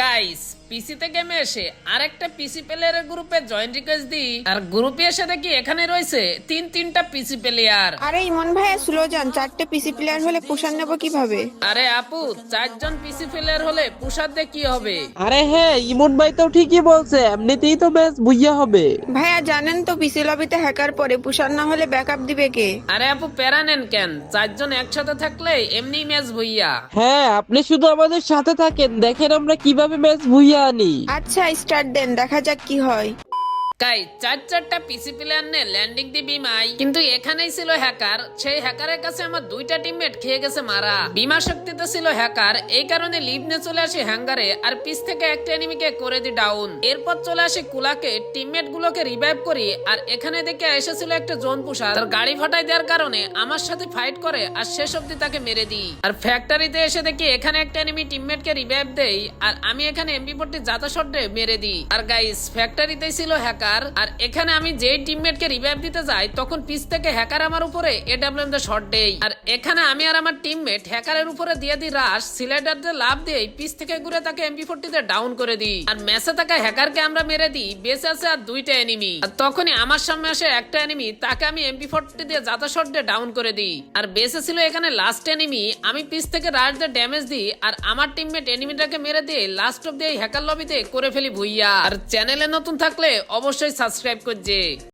Guys পিসিতে গেমে এসে আরেকটা পিসি প্লেয়ারের গ্রুপে জয়েন রিকোয়েস্ট দিই। আর গ্রুপে এসে দেখি এখানে রয়েছে তিন তিনটা পিসি প্লেয়ার আরে ইমন ভাইয়া স্লো যান। চারটে পিসি প্লেয়ার হলে পোষণ নেব কীভাবে? আরে আপু চারজন পিসি প্লেয়ার হলে পুষার দিয়ে কি হবে? আরে হ্যাঁ ইমন ভাই তো ঠিকই বলছে এমনিতেই তো ম্যাচ বুইয়া হবে। ভাইয়া জানেন তো পিসি লবিতে হ্যাকার পরে পোষণ না হলে ব্যাকআপ দিবে কে? আরে আপু প্যারা নেন কেন? চারজন একসাথে থাকলে এমনি ম্যাচ ভুইয়া হ্যাঁ আপনি শুধু আমাদের সাথে থাকেন দেখেন আমরা কীভাবে ম্যাচ বুঝিয়ে আনি। আচ্ছা স্টার্ট দেন দেখা যাক কি হয়। কাই, চার চারটা পিসি প্লেয়ার নে ল্যান্ডিং দি বিমাই কিন্তু এখানেই ছিল হ্যাকার সেই হ্যাকারের কাছে আমার দুইটা টিমমেট খেয়ে গেছে মারা। বিমা শক্তিতে ছিল হ্যাকার এই কারণে লিভ নিয়ে চলে আসি হ্যাঙ্গারে আর পিস থেকে একটা এনিমিকে করে দি ডাউন এরপর চলে আসি কুলাকে টিমমেট গুলোকে রিভাইভ করি আর এখানে দেখে এসেছিল একটা জোন পুষা তার গাড়ি ফাটাই দেওয়ার কারণে আমার সাথে ফাইট করে আর শেষ অব্দি তাকে মেরে দিই। আর ফ্যাক্টরিতে এসে দেখি এখানে একটা এনিমি টিমমেট কে রিভাইভ দেই আর আমি এখানে এমপি ফোরটি জাতা মেরে দিই। আর গাইস ফ্যাক্টরিতেই ছিল হ্যাকার আর এখানে আমি যেই টিমমেট কে রিভাইভ দিতে যাই, তখন পিস থেকে হ্যাকার আমার উপরে এডাব্লিউএম দা শট দেই। আর এখানে আমি আর আমার টিমমেট হ্যাকারের উপরে দিয়ে দিই রাশ সিলাইডার দিয়ে লাভ দেই পিস থেকে ঘুরে তাকে এমপি ফোরটিতে ডাউন করে দিই। আর ম্যাচে থাকা হ্যাকারকে আমরা মেরে দিই বেঁচে আছে আর দুইটা এনিমি আর তখনই আমার সামনে আসে একটা এনিমি তাকে আমি এমপি ফোরটি দিয়ে জাতা শট দিয়ে ডাউন করে দিই। আর বেঁচে ছিল এখানে লাস্ট এনিমি আমি পিস থেকে রাশ দিয়ে ড্যামেজ দিই, আর আমার টিমমেট এনিমিটাকে মেরে দিয়ে লাস্ট অফ দিয়ে হ্যাকার লবিতে করে ফেলি ভুইয়া। আর চ্যানেলে নতুন থাকলে অবশ্যই সাবস্ক্রাইব করছে